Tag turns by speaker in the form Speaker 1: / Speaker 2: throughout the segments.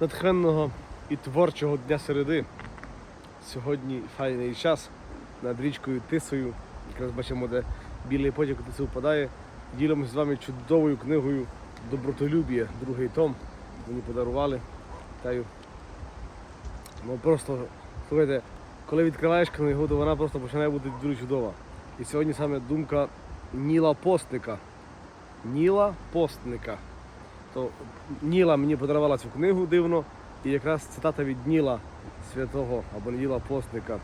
Speaker 1: натхненного і творчого дня середи. Сьогодні файний час над річкою Тисою. Якраз бачимо, де білий потік Тису впадає. Ділимося з вами чудовою книгою Добротолюбія, другий том. Мені подарували. Вітаю. Ну просто, слухайте, коли відкриваєш книгу, то вона просто починає бути дуже чудова. І сьогодні саме думка Ніла Постника. Ніла Постника. То Ніла мені подарувала цю книгу дивно, і якраз цитата від Ніла святого або Ніла Постника.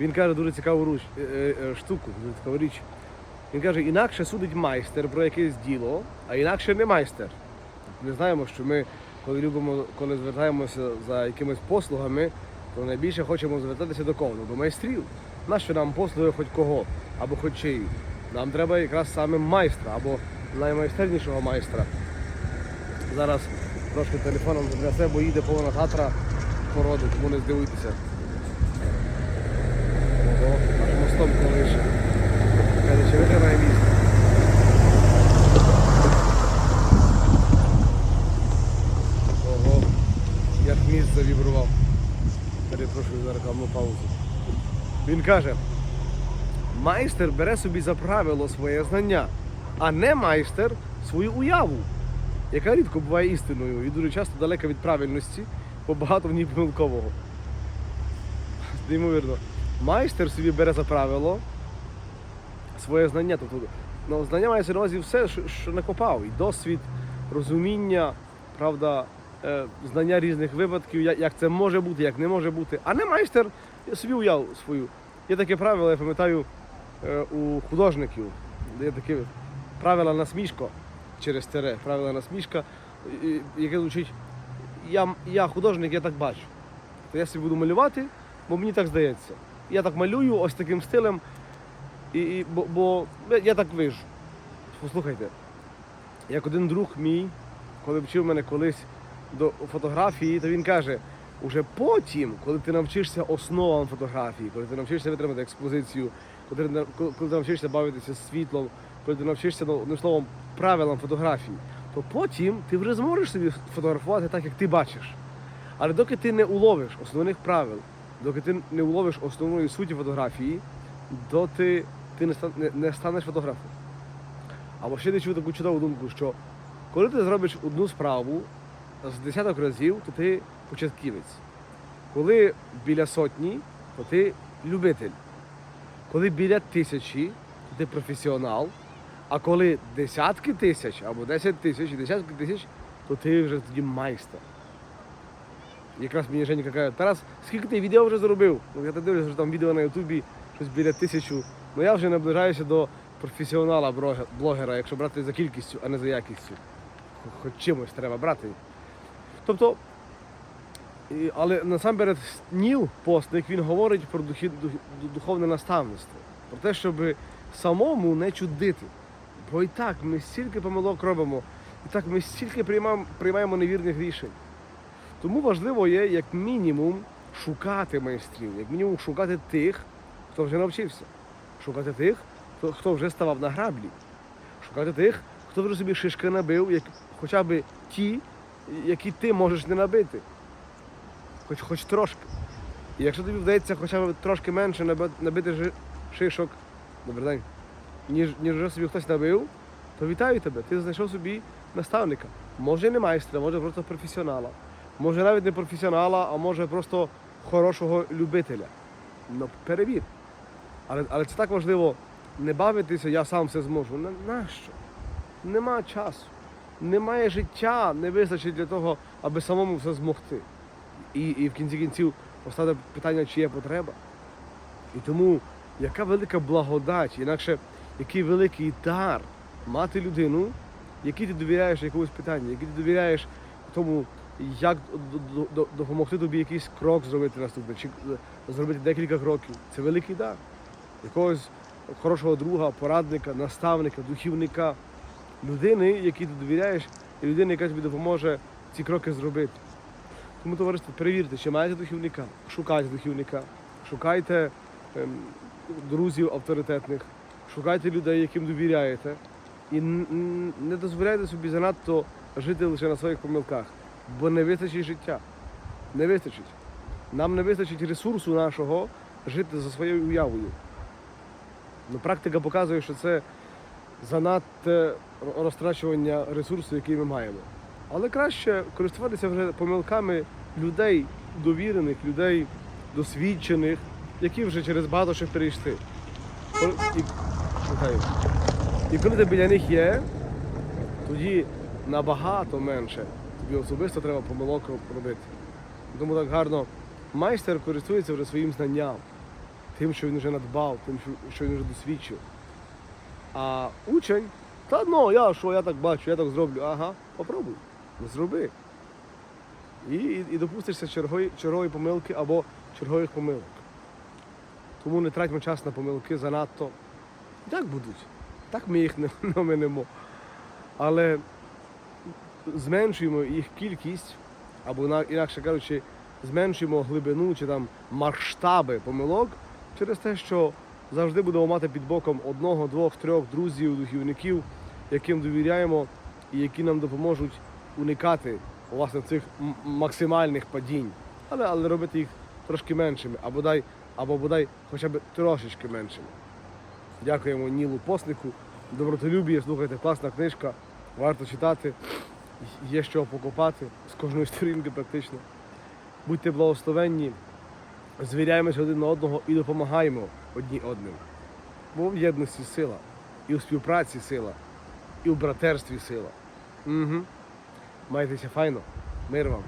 Speaker 1: Він каже дуже цікаву руч, е, е, е, штуку, дуже цікаву річ. Він каже, інакше судить майстер про якесь діло, а інакше не майстер. Ми знаємо, що ми, коли любимо, коли звертаємося за якимись послугами, то найбільше хочемо звертатися до кого? До майстрів. Нащо нам послуги хоч кого, або хоч чиї? Нам треба якраз саме майстра або наймайстернішого майстра. Зараз трошки телефоном затрясе, бо їде повна татра породу, тому не здивуйтеся. Аж мостом колише. Чи витримає місто? Ого, як міст завібрував. Перепрошую за рекламну паузу. Він каже, майстер бере собі за правило своє знання, а не майстер свою уяву, яка рідко буває істиною і дуже часто далека від правильності, бо багато в ній помилкового. Неймовірно. Майстер собі бере за правило своє знання. Тобто, ну, знання має увазі все, що, що накопав. І досвід, розуміння, правда, е, знання різних випадків, як, це може бути, як не може бути. А не майстер я собі уяву свою. Є таке правило, я пам'ятаю, е, у художників. Є таке правило насмішко через тере, правило насмішка, яке звучить, я, я художник, я так бачу. То я собі буду малювати, бо мені так здається. Я так малюю ось таким стилем, і, і, бо, бо я так вижу. Послухайте, як один друг мій, коли вчив мене колись до фотографії, то він каже, уже потім, коли ти навчишся основам фотографії, коли ти навчишся витримати експозицію, коли ти, навчишся бавитися світлом, коли ти навчишся, ну, одним словом, правилам фотографії, то потім ти вже зможеш собі фотографувати так, як ти бачиш. Але доки ти не уловиш основних правил, доки ти не уловиш основної суті фотографії, доти ти не, стан- не, не станеш фотографом. Або ще не чув таку чудову думку, що коли ти зробиш одну справу з десяток разів, то ти початківець. Коли біля сотні, то ти любитель. Коли біля тисячі, то ти професіонал. А коли десятки тисяч або 10 тисяч десятки тисяч, то ти вже тоді майстер. Якраз мені Женька каже, Тарас, скільки ти відео вже зробив? Ну, я дивлюся, що там відео на Ютубі щось біля тисячу. Ну я вже наближаюся до професіонала блогера, якщо брати за кількістю, а не за якістю. Хоч чимось треба брати. Тобто, і, але насамперед Ніл Постник він говорить про духі, дух- духовне наставництво, про те, щоб самому не чудити. Бо і так ми стільки помилок робимо, і так ми стільки приймаємо, приймаємо невірних рішень. Тому важливо є, як мінімум, шукати майстрів, як мінімум шукати тих, хто вже навчився, шукати тих, хто, вже ставав на граблі, шукати тих, хто вже собі шишки набив, як, хоча б ті, які ти можеш не набити. Хоч, хоч трошки. І якщо тобі вдається хоча б трошки менше набити шишок, добрий день, ніж, ніж вже собі хтось набив, то вітаю тебе, ти знайшов собі наставника. Може не майстра, може просто професіонала. Може навіть не професіонала, а може просто хорошого любителя. Ну, перевір. Але, але це так важливо не бавитися, я сам все зможу. На, нащо? Нема часу. Немає життя, не вистачить для того, аби самому все змогти. І, і в кінці кінців поставити питання, чи є потреба. І тому яка велика благодать, інакше який великий дар мати людину, якій ти довіряєш якомусь питанню, якій ти довіряєш тому, як допомогти тобі якийсь крок зробити наступний, чи е, зробити декілька кроків. Це великий дар. Якогось хорошого друга, порадника, наставника, духівника, людини, якій ти довіряєш, і людини, яка тобі допоможе ці кроки зробити. Тому, товариство, перевірте, чи маєте духівника, шукайте духівника, шукайте ем, друзів авторитетних, шукайте людей, яким довіряєте, і не дозволяйте собі занадто жити лише на своїх помилках. бо не вистачить життя. Не вистачить. Нам не вистачить ресурсу нашого жити за своєю уявою. Ну, практика показує, що це занадто розтрачування ресурсу, який ми маємо. Але краще користуватися вже помилками людей довірених, людей досвідчених, які вже через багато що перейшли. І, коли ти біля них є, тоді набагато менше тобі особисто треба помилок робити. Тому так гарно майстер користується вже своїм знанням, тим, що він вже надбав, тим, що- що він вже досвідчив. А учень, та ну, я що, я так бачу, я так зроблю. Ага, попробуй, ну, зроби. І, і, і допустишся чергової, чергової помилки або чергових помилок. Тому не тратьмо час на помилки занадто. Так будуть. Так ми їх не не оминемо. Але зменшуємо їх кількість, або інакше кажучи, зменшуємо глибину чи там масштаби помилок через те, що завжди будемо мати під боком одного, двох, трьох друзів, духівників, яким довіряємо і які нам допоможуть уникати власне цих максимальних падінь, але, але робити їх трошки меншими, або бодай, або бодай хоча б трошечки меншими. Дякуємо Нілу Поснику. Добротолюбіє, слухайте, класна книжка, варто читати, є що покопати з кожної сторінки практично. Будьте благословенні, звіряємося один на одного і допомагаємо одні одним. Бо в єдності сила, і у співпраці сила, і у братерстві сила. Угу. Майтеся файно, мир вам.